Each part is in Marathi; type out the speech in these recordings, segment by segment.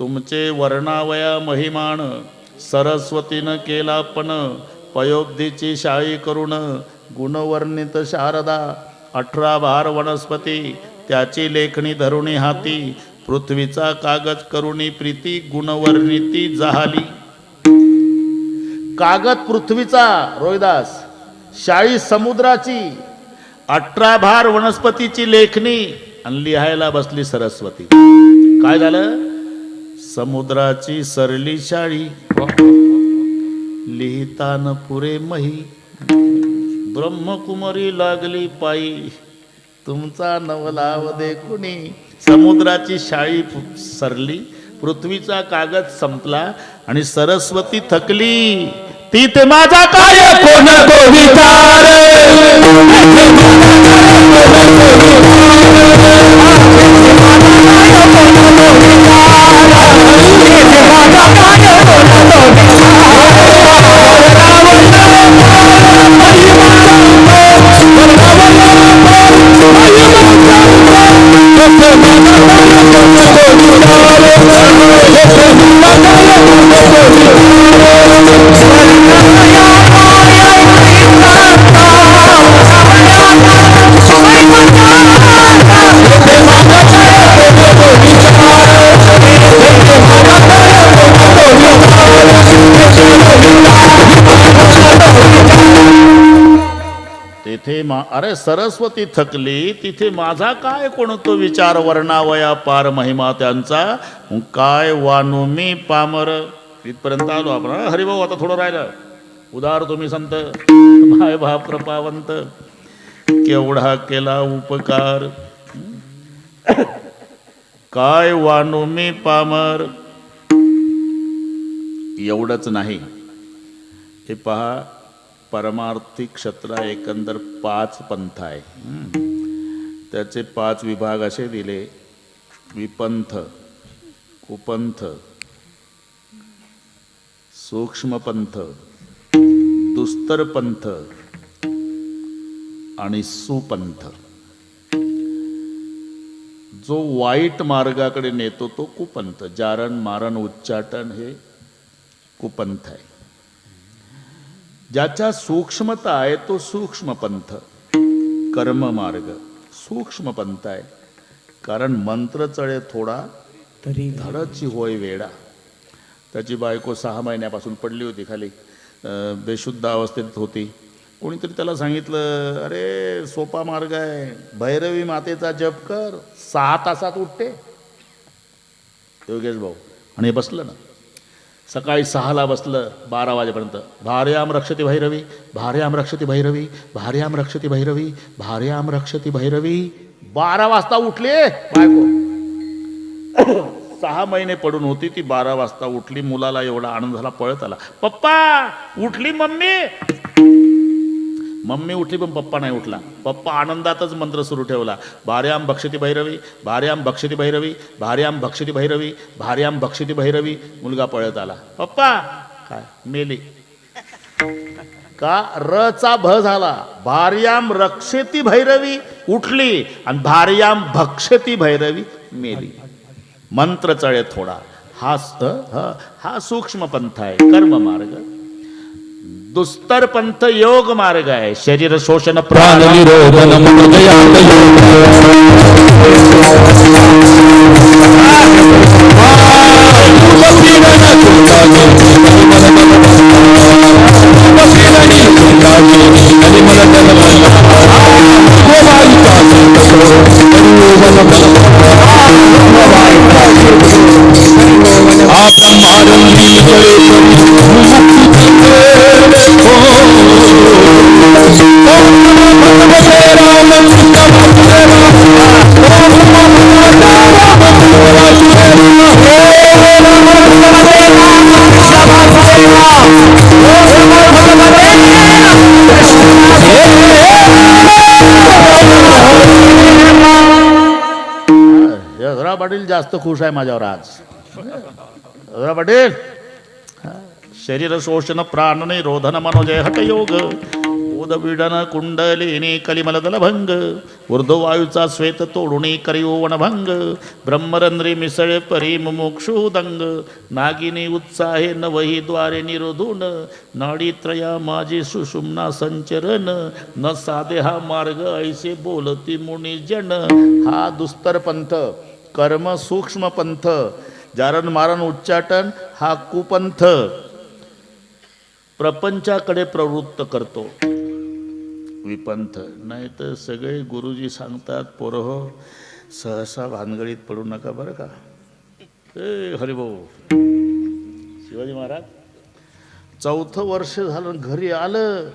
तुमचे वर्णावया महिमान सरस्वतीनं केला पण पयोब्धीची शाळी करुण गुणवर्णित शारदा अठरा भार वनस्पती त्याची लेखणी धरुणी हाती पृथ्वीचा कागद करुणी प्रीती गुणवर्णिती जहाली. कागद पृथ्वीचा रोहिदास शाळी समुद्राची अठरा भार वनस्पतीची लेखणी आणि लिहायला बसली सरस्वती. काय झालं? समुद्राची सरली शाळी. लिहितान पुरे मही. ब्रह्मकुमारी लागली पायी. तुमचा नवलाव दे कुणी. समुद्राची शाळी सरली. पृथ्वीचा कागद संपला आणि सरस्वती थकली. ती ते माझा काय? कोण तो विचार तेथे मा अरे सरस्वती थकली तिथे माझा काय कोणतो विचार वर्णावया पार महिमा त्यांचा? काय वानू मी पामर? इथपर्यंत आलो आपण. हरिभाऊ आता थोडं राहिलं. उदार तुम्ही संत. माय भा कृपावंत. केवढा केला उपकार? काय वानू मी पामर? एवढंच नाही. हे पहा परमार्थी क्षत्र एकंदर पाच पंथ आहे. त्याचे पाच विभाग असे दिले. विपंथ कुपंथ सूक्ष्मपंथ दुस्तरपंथ आणि सुपंथ. जो वाईट मार्गाकडे नेतो तो कुपंथ. जारण मारण उच्चाटन हे कुपंथ आहे. ज्याच्या सूक्ष्मता आहे तो सूक्ष्म पंथ कर्म मार्ग सूक्ष्म पंथ आहे. कारण मंत्र चळे थोडा तरी धडची होय वेडा. त्याची बायको सहा महिन्यापासून पडली होती खाली. बेशुद्ध अवस्थेत होती. कोणीतरी त्याला सांगितलं अरे सोपा मार्ग आहे. भैरवी मातेचा जप कर. सहा तासात उठते. योगेश भाऊ आणि हे बसलं ना. सकाळी सहाला बसलं बारा वाजेपर्यंत. भार्याम रक्षती भैरवी भार्याम रक्षती भैरवी भार्याम रक्षती भैरवी भार्याम रक्षती भैरवी. बारा वाजता उठले. बायको. सहा महिने पडून होती ती बारा वाजता उठली. मुलाला एवढा आनंद झाला पळत आला. पप्पा उठली मम्मी. मम्मी उठली पण पप्पा नाही उठला. पप्पा आनंदातच मंत्र सुरू ठेवला. भार्याम भक्षती भैरवी भार्याम भक्षती भैरवी भार्याम भक्षती भैरवी भार्याम भक्षती भैरवी. मुलगा पळत आला. पप्पा! काय? मेली. का? र चा भ झाला. भार्याम रक्षती भैरवी उठली आणि भार्याम भक्षती भैरवी मेली. मंत्र चळे थोडा. हा ह- हा सूक्ष्म पंथ आहे. कर्म मार्ग दुस्तर पंथ योग मार्ग आहे शरीर शोषण प्राण निरोधन पाटील जास्त खुश आहे माझ्यावर आज. पाटील. शरीर शोषण प्राण निरोधन मनोजय हटयोग उदविडन कुंडलिनी कलिमलदल भंग. ऊर्ध्ववायूचा श्वेत तोडुणी करिओवण भंग ब्रह्मरंध्री मिसळे परी मुमुक्षुदंग नागिनी उत्साहे नवही द्वारे निरोधून. नाडीत्रया माझी सुषुम्ना संचरण न साधे हा मार्ग ऐसे बोलती मुनी जन. हा दुस्तर पंथ. कर्म सूक्ष्म पंथ. जारण मारण उच्चाटन हा कुपंथ. प्रपंचाकडे प्रवृत्त करतो. विपंथ. नाही तर सगळे गुरुजी सांगतात पोरह हो सहसा भानगडीत पडू नका बरं का. ए हरिभाऊ. शिवाजी महाराज चौथं वर्ष झालं घरी आलं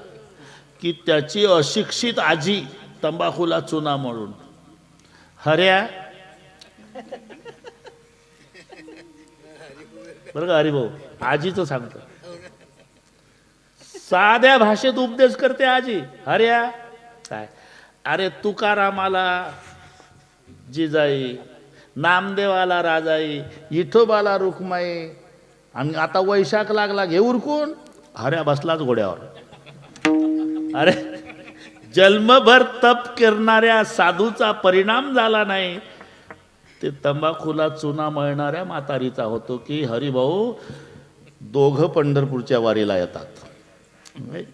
की त्याची अशिक्षित आजी तंबाखूला चुना म्हणून हऱ्या बरं का हरिभाऊ? आजीचं सांगतो. साध्या भाषेत उपदेश करते आजी. हर्या काय? अरे तुकारामाला जिजाई नामदेवाला राजाई विठोबाला रुखमाई आणि आता वैशाख लागला घे उरकून हऱ्या बसलाच घोड्यावर. अरे जन्मभर तप करणाऱ्या साधूचा परिणाम झाला नाही. ते तंबाखूला चुना मळणाऱ्या म्हातारीचा होतो की हरिभाऊ दोघं पंढरपूरच्या वारीला येतात. म्हणजे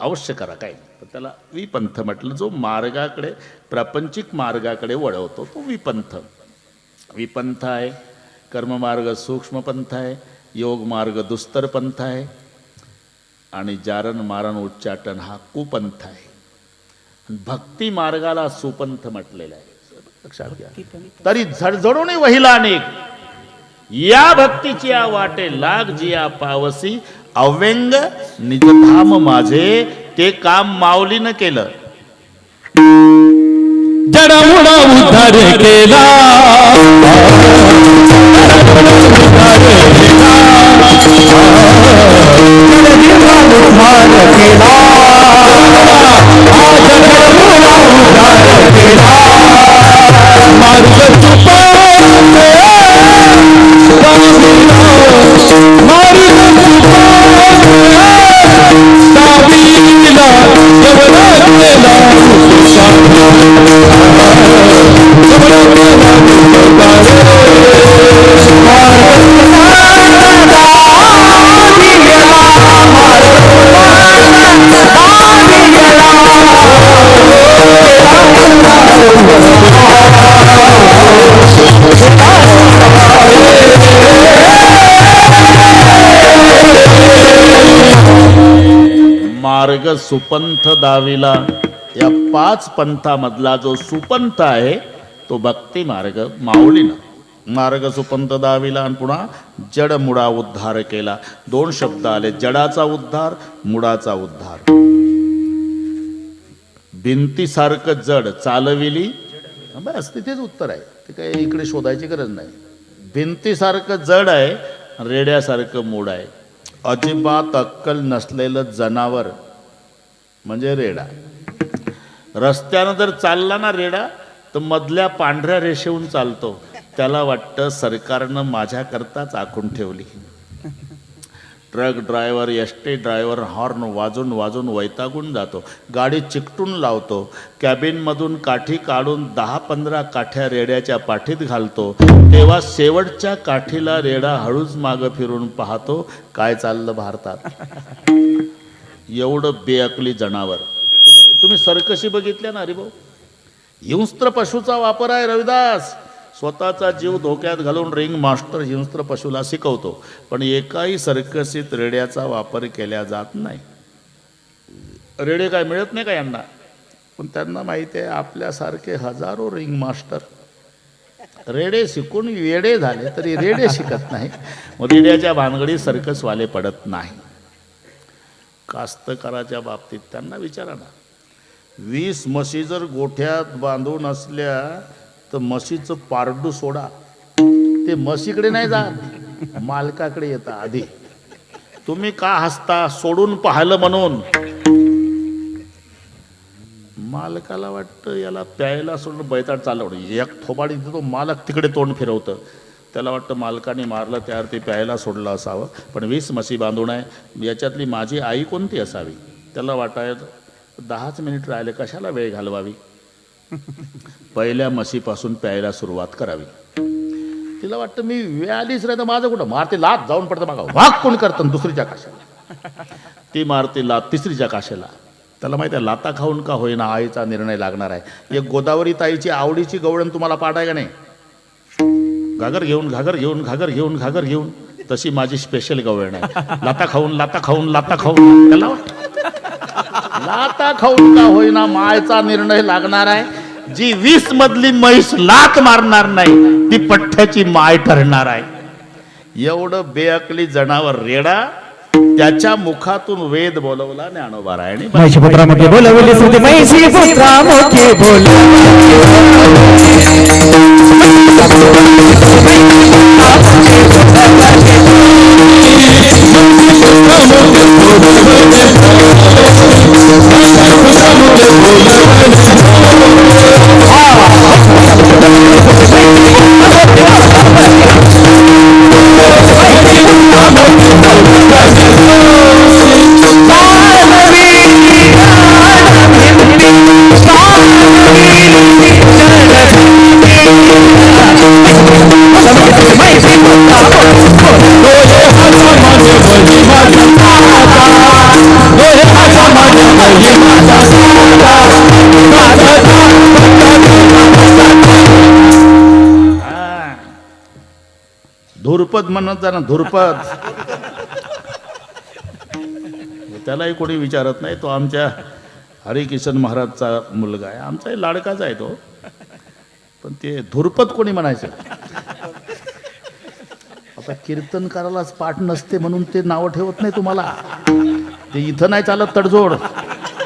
अवश्य करा काय तर त्याला विपंथ म्हटलं जो मार्गाकडे प्रापंचिक मार्गाकडे वळवतो तो विपंथ. विपंथ आहे कर्ममार्ग सूक्ष्मपंथ आहे योग मार्ग दुस्तर पंथ आहे आणि जारण मारण उच्चाटन हा कुपंथ आहे. भक्ती मार्गाला सुपंथ म्हटलेला आहे. लक्षात घ्या. तरी झडझडून वहिला अनेक. या भक्तीची या वाटे लाग जिया पावसी. अव्यंग निजधाम माझे. ते काम माऊलीनं केलं. जडमुडा उद्धार केला. उद्धार केला. मार्ग मार्ग सुपंथ दाविला. या पाच पंथामधला जो सुपंथ आहे तो भक्ती मार्ग माऊलीनं. मार्ग सुपंथ दाविला आणि पुन्हा जड मुडा उद्धार केला. दोन शब्द आले जडाचा उद्धार मुडाचा उद्धार. भिंतीसारखं जड चालविली. बस तिथेच उत्तर आहे. ते काही इकडे शोधायची गरज नाही. भिंतीसारखं जड आहे रेड्यासारखं मूड आहे. अजिबात अक्कल नसलेलं जनावर म्हणजे रेडा. रस्त्यानं जर चालला ना रेडा तर मधल्या पांढऱ्या रेषेहून चालतो. त्याला वाटतं सरकारनं माझ्याकरताच आखून ठेवली. Truck driver S T driver horn वाजून वाजून वैतागून जातो. गाडी चिकटून लावतो. कॅबिनमधून काठी काढून दहा पंधरा काठ्या रेड्याच्या पाठीत घालतो. तेव्हा शेवटच्या काठीला रेडा हळूच मागं फिरून पाहतो काय चाललं भारतात. एवढं बेअकली जनावर. तुम्ही तुम्ही सरकशी बघितल्या ना हरिभाऊ हिंस्त्र पशूचा वापर आहे रविदास. स्वतःचा जीव धोक्यात घालून रिंग मास्टर हिंस्त्र पशूला शिकवतो पण एकाही सर्कसीत रेड्याचा वापर केला जात नाही. रेडे काय मिळत नाही का यांना? पण त्यांना माहिती आहे आपल्यासारखे हजारो रिंग मास्टर रेडे शिकून वेडे झाले तरी रेडे शिकत नाही. मग रेड्याच्या भानगडी सर्कसवाले पडत नाही. कास्तकाराच्या बाबतीत त्यांना विचारा ना. वीस म्हशी जर गोठ्यात बांधून असल्या तर म्हशीचं पारडू सोडा. ते म्हशीकडे नाही जात मालकाकडे येता आधी. तुम्ही का हसता सोडून पाहिलं म्हणून? मालकाला वाटतं याला प्यायला सोडून बैताड चालवणं. एक थोबाडी तो मालक तिकडे तोंड फिरवतं. त्याला वाटतं मालकाने मारलं त्यावर ते प्यायला सोडलं असावं. पण वीस म्हशी बांधून आहे. याच्यातली माझी आई कोणती असावी? त्याला वाटायचं दहाच मिनिट राहिले कशाला वेळ घालवावी? पहिल्या म्हशीपासून प्यायला सुरुवात करावी. तिला वाटतं मी वेळ आलीच नाही तर माझं कुठं? मारते लात जाऊन पडतं मागा वाघ कोण करतं दुसरीच्या काशाला? ती मारते लात तिसरीच्या काशाला. त्याला माहिती आहे लाता खाऊन का होईना आईचा निर्णय लागणार आहे. एक गोदावरी ताईची आवडीची गवळण तुम्हाला पाठाय का नाही? घागर घेऊन घागर घेऊन घागर घेऊन घागर घेऊन तशी माझी स्पेशल गवळण आहे. लाता खाऊन लाता खाऊन लाता खाऊन. त्याला लाता खाऊन का होईना मायचा निर्णय लागणार आहे. जी वीस मधली म्हैस लात मारणार नाही ती पठ्ठ्याची माय ठरणार आहे. एवढं बेअकली जनावर रेडा त्याच्या मुखातून वेद बोलवला ज्ञानोबारायणी. महिषी पुत्रामुखे बोलवली पुत्रामुखे बोलवली. धुरपद म्हणत जा ना धुरपद. त्यालाही कोणी विचारत नाही. तो आमच्या हरिकिशन महाराजचा मुलगा आहे. आमचाही लाडकाच आहे तो. पण ते धुरपद कोणी म्हणायचं? आता कीर्तनकारालाच पाठ नसते म्हणून ते नावं ठेवत नाही तुम्हाला. ते इथं नाही चालत तडजोड.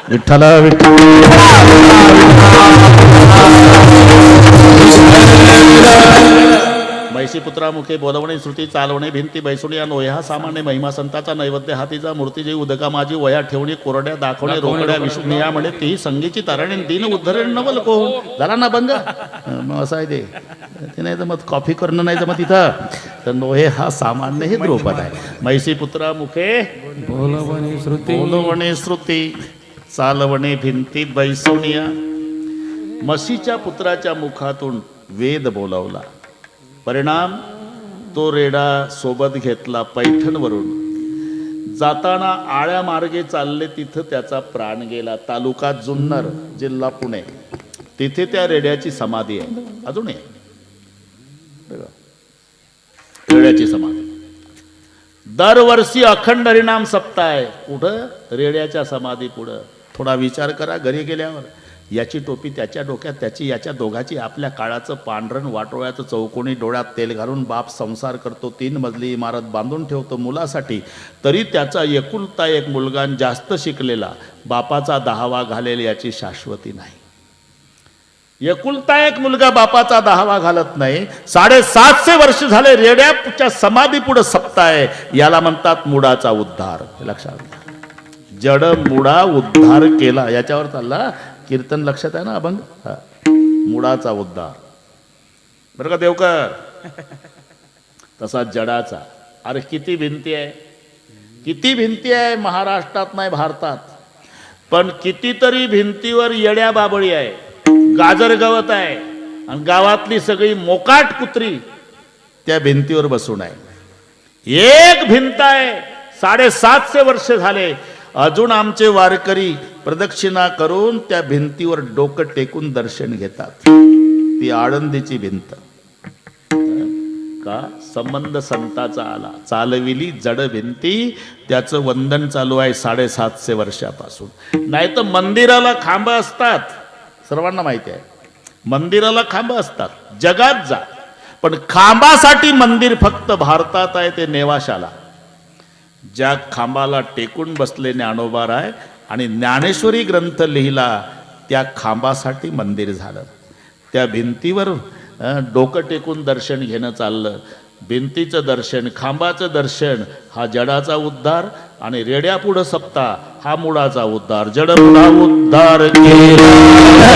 विठ्ठला विठ्ठल. मैशी पुत्रामुखे बोलवणे श्रुती चालवणे भिंती बैसुणी या नोह्या सामान्य महिमा संताचा नैवेद्य हातीचा मूर्तीची उदका माझी वया ठेवणे कोरड्या दाखवणे रोकड्या विष्णुया म्हणे ती संगीची तारणे दिन उद्धरण नवल को झाला ना बंग मग असं आहे ते. ते नाही जमत कॉफी करणं नाही जमत इथं. तर नोहे हा सामान्य हे द्रौपद आहे. मैशी पुत्रामुखे बोलवणी श्रुती. बोलवणे श्रुती चालवणे भिंती बैसोनिया म्हशीच्या पुत्राच्या मुखातून वेद बोलावला. परिणाम तो रेडा सोबत घेतला पैठणवरून. जाताना आळ्या मार्गे चालले तिथं त्याचा प्राण गेला. तालुका जुन्नर जिल्हा पुणे. तिथे त्या रेड्याची समाधी आहे. अजून आहे रेड्याची समाधी. दरवर्षी अखंड हरिणाम सप्ताह आहे. कुठं? रेड्याच्या समाधी पुढं. थोडा विचार करा. घरी गेल्यावर. याची टोपी त्याच्या डोक्यात त्याची याच्या दोघाची आपल्या काळाचं पांढरण वाटोळ्याचं चौकोनी डोळ्यात तेल घालून बाप संसार करतो. तीन मजली इमारत बांधून ठेवतो मुलासाठी. तरी त्याचा एकुलता एक मुलगा जास्त शिकलेला. बापाचा दहावा घालेल याची शाश्वती नाही. एकुलता एक मुलगा बापाचा दहावा घालत नाही. साडेसातशे वर्ष झाले रेड्याच्या समाधी पुढे सप्ताय. याला म्हणतात मुडाचा उद्धार. लक्षात जड मुडा उद्धार केला. याच्यावर चालला. कीर्तन लक्षात आहे ना अभंग? हा. मुडाचा उद्धार. बरं का देवकर? तसा जडाचा. अरे किती भिंती आहे. किती भिंती आहे महाराष्ट्रात नाही भारतात. पण कितीतरी भिंतीवर येड्या बाबळी आहे. गाजर गवत आहे. आणि गावातली सगळी मोकाट कुत्री त्या भिंतीवर बसून आहे. एक भिंत आहे. साडेसातशे वर्ष झाले. अजून आमचे वारकरी प्रदक्षिणा करून त्या भिंतीवर डोकं टेकून दर्शन घेतात. ती आळंदीची भिंत. का? संबंध संताचा आला. चालविली जड भिंती. त्याचं वंदन चालू आहे साडेसातशे वर्षापासून. नाही तर मंदिराला खांब असतात. सर्वांना माहिती आहे. मंदिराला खांब असतात. जगात जा. पण खांबासाठी मंदिर फक्त भारतात आहे ते नेवाशाला. ज्या खांबाला टेकून बसले ज्ञानोबार आहे आणि ज्ञानेश्वरी ग्रंथ लिहिला त्या खांबासाठी मंदिर झालं. त्या भिंतीवर डोकं टेकून दर्शन घेणं चाललं. भिंतीचं दर्शन खांबाचं दर्शन हा जडाचा उद्धार आणि रेड्यापुढं सप्ता हा मुळाचा उद्धार. जड मुळा उद्धार केला.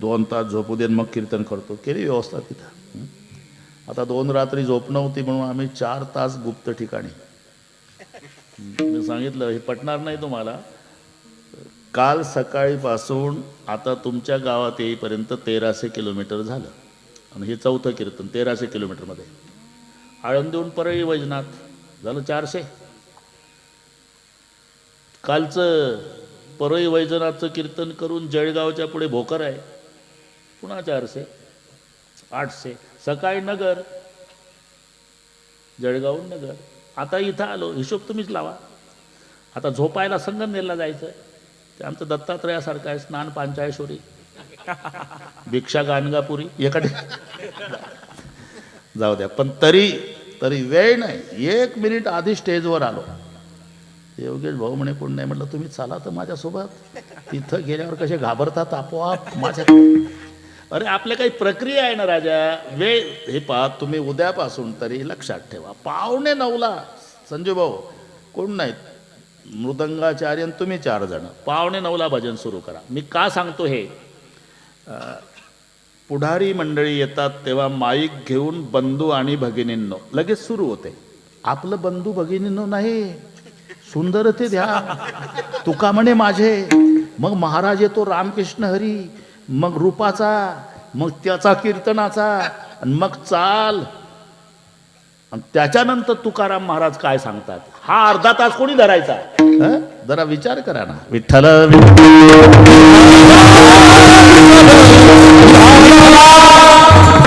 दोन तास झोपू देन मग कीर्तन करतो. केली व्यवस्था तिथं. आता दोन रात्री झोप नव्हती म्हणून आम्ही चार तास गुप्त ठिकाणी. मी सांगितलं हे पटणार नाही तुम्हाला. काल सकाळीपासून आता तुमच्या गावात येईपर्यंत तेराशे किलोमीटर झालं. आणि हे चौथं कीर्तन तेराशे किलोमीटरमध्ये. आळंदीहून परळी वैजनाथ झालं चारशे. कालचं परळी वैजनाथचं कीर्तन करून जळगावच्या पुढे भोकर आहे. पुन्हा चारशे आठशे. सकाळी नगर जळगावहून नगर. आता इथं आलो हिशोब तुम्हीच लावा. आता झोपायला संगमनेरला जायचं. ते आमचं दत्तात्रयासारखं आहे स्नान पांचाळेश्वरी. भिक्षा गाणगापुरी एका जाऊ द्या पण तरी तरी वेळ नाही. एक मिनिट आधी स्टेजवर आलो. योगेश भाऊ म्हणे कोण नाही? म्हटलं तुम्ही चाला तर माझ्यासोबत. तिथं गेल्यावर कसे घाबरतात आपोआप माझ्या अरे आपल्या काही प्रक्रिया आहे ना राजा. वेळ हे पहा तुम्ही उद्यापासून तरी लक्षात ठेवा. पावणे नऊला संजू भाऊ कोण नाहीत? मृदंगाचार्य आणि तुम्ही चार जण. पावणे नऊला भजन सुरू करा. मी का सांगतो हे? पुढारी मंडळी येतात तेव्हा माईक घेऊन बंधू आणि भगिनींनो. लगेच सुरू होते. आपलं बंधू भगिनींनो नाही. सुंदर ते ध्या तुका म्हणे माझे. मग महाराज येतो रामकृष्ण हरी. मग रूपाचा मग त्याचा कीर्तनाचा आणि मग चाल. आणि त्याच्यानंतर तुकाराम महाराज काय सांगतात? हा अर्धा तास कोणी धरायचा? जरा विचार करा ना. विठ्ठल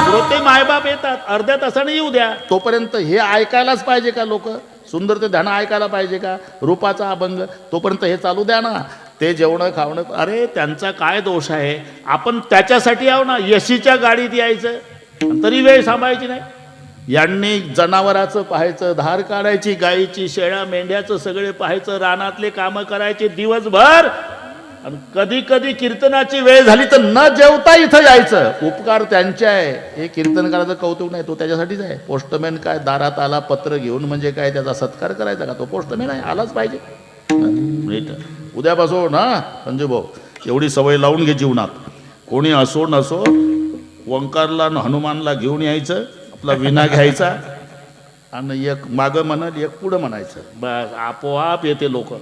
श्रोते मायबाप येतात. अर्ध्या तासाने येऊ द्या. तोपर्यंत हे ऐकायलाच पाहिजे का लोक? सुंदर ते ध्यान ऐकायला पाहिजे का? रूपाचा अभंग. तोपर्यंत हे चालू द्या ना. ते जेवणं खावणं अरे त्यांचा काय दोष आहे? आपण त्याच्यासाठी आहो ना यशीच्या गाडीत यायचं. तरी वेळ सांभाळायची नाही. यांनी जनावराचं पाहायचं धार काढायची गाईची शेळ्या मेंढ्याचं सगळे पाहायचं रानातले कामं करायचे दिवसभर. आणि कधी कधी कीर्तनाची वेळ झाली तर न जेवता इथं यायचं. उपकार त्यांचे आहे. हे कीर्तनकाराचं कौतुक नाही तो त्याच्यासाठीच आहे. पोस्टमॅन काय दारात आला पत्र घेऊन म्हणजे काय त्याचा सत्कार करायचा का? तो पोस्टमॅन आहे आलाच पाहिजे. हं, उद्यापासून ना संजय भाऊ. एवढी सवय लावून घे जीवनात. कोणी असो नसो ओंकारला आणि हनुमानला घेऊन यायचं आपला विना घ्यायचा आणि एक मागं म्हणाल एक पुढं म्हणायचं. बस आपोआप येते लोक.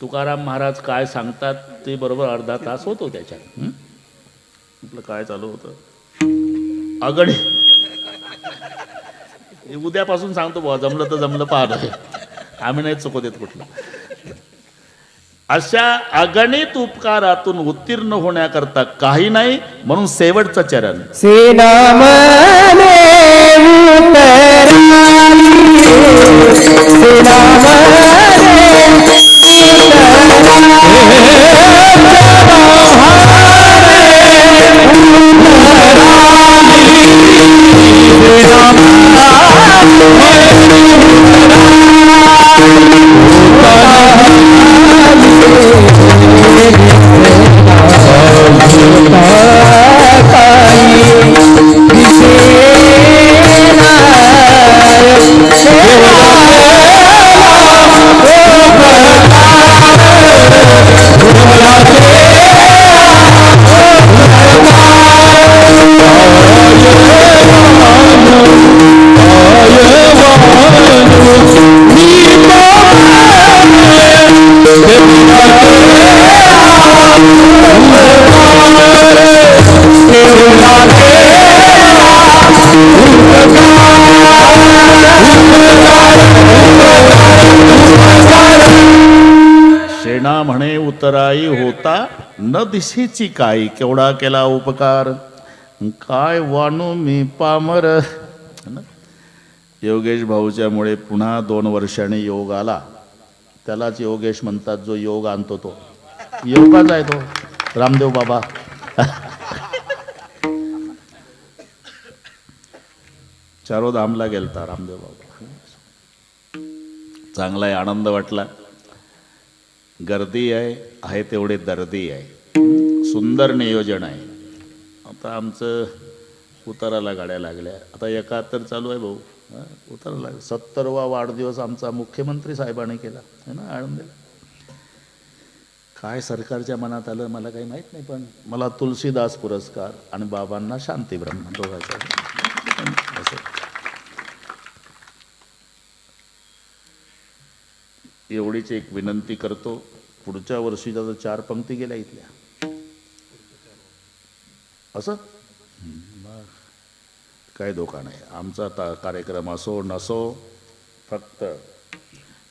तुकाराम महाराज काय सांगतात ते बरोबर अर्धा तास होतो त्याच्यात? म्हटलं काय चालू होतं? अगडी. उद्यापासून सांगतो बुवा जमलं तर जमलं पाहणं आम्ही नाही चुकू देत कुठलं. अशा अगणित उपकारातून उत्तीर्ण होण्याकरता काही नाही म्हणून शेवटचं चरण. उतराई होता न दिशेची काही केवढा केला उपकार? काय वाणू मी पामर? ना? योगेश भाऊच्यामुळे पुन्हा दोन वर्षाने योग आला. त्यालाच योगेश म्हणतात जो योग आणतो तो. योगाच आहे तो. रामदेव बाबा. चारो धामला गेलता रामदेव बाबा. चांगला आहे आनंद वाटला. गर्दी आहे आहे तेवढे दर्दी आहे. सुंदर नियोजन आहे. आता आमचं उताराला गाड्या लागल्या. आता एकाहत्तर चालू आहे भाऊ. उताराला उतरावं सत्तरवा वाढदिवस आमचा मुख्यमंत्री साहेबाने केला. है ना आळंदीला. काय सरकारच्या मनात आलं मला काही माहीत नाही पण मला तुलसीदास पुरस्कार आणि बाबांना शांती ब्रह्म दोघांचा. असं. एवढीच एक विनंती करतो. पुढच्या वर्षी त्याचा चार पंक्ती गेल्या इथल्या. असं? मग काय धोका नाही. आमचा ता कार्यक्रम असो नसो फक्त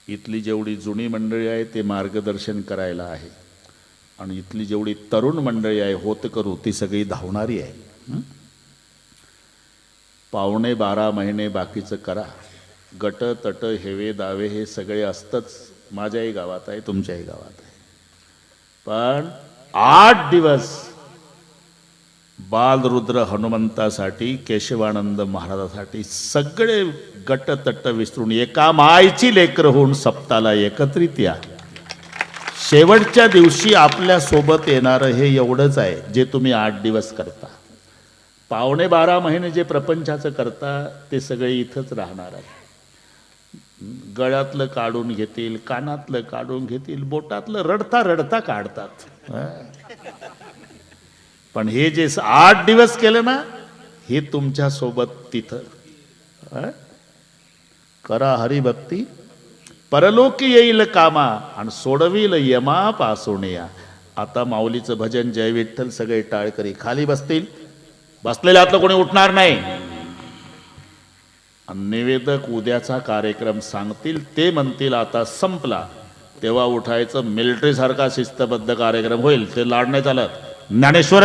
इथली जेवढी जुनी मंडळी आहे ते मार्गदर्शन करायला आहे. आणि इथली जेवढी तरुण मंडळी आहे होत करू ती सगळी धावणारी आहे. पावणे बारा महिने बाकीचं करा. गट तट हेवे दावे हे सगळे असतंच. माझ्याही गावात आहे तुमच्याही गावात आहे. पण आठ दिवस बालरुद्र हनुमंतासाठी केशवानंद महाराजासाठी सगळे गट तट विसरून एका मायची लेकर होऊन सप्ताला एकत्रित या. शेवटच्या दिवशी आपल्यासोबत येणारं हे एवढंच आहे जे तुम्ही आठ दिवस करता. पावणे बारा महिने जे प्रपंचाचं करता ते सगळे इथंच राहणार आहे. गळ्यातलं काढून घेतील कानातलं काढून घेतील बोटातलं रडता रडता काढतात. पण हे जे आठ दिवस केलं ना हे तुमच्यासोबत तिथं. करा हरिभक्ती. परलोकी येईल कामा आणि सोडविल यमा पासून या. आता माऊलीचं भजन जय विठ्ठल सगळे टाळकरी खाली बसतील. बसलेल्यातलं कोणी उठणार नाही. निवेदक उद्याचा कार्यक्रम सांगतील ते म्हणतील आता संपला. तेव्हा उठायचं मिलिटरीसारखा शिस्तबद्ध कार्यक्रम होईल. ते लाडण्यात आलं ज्ञानेश्वर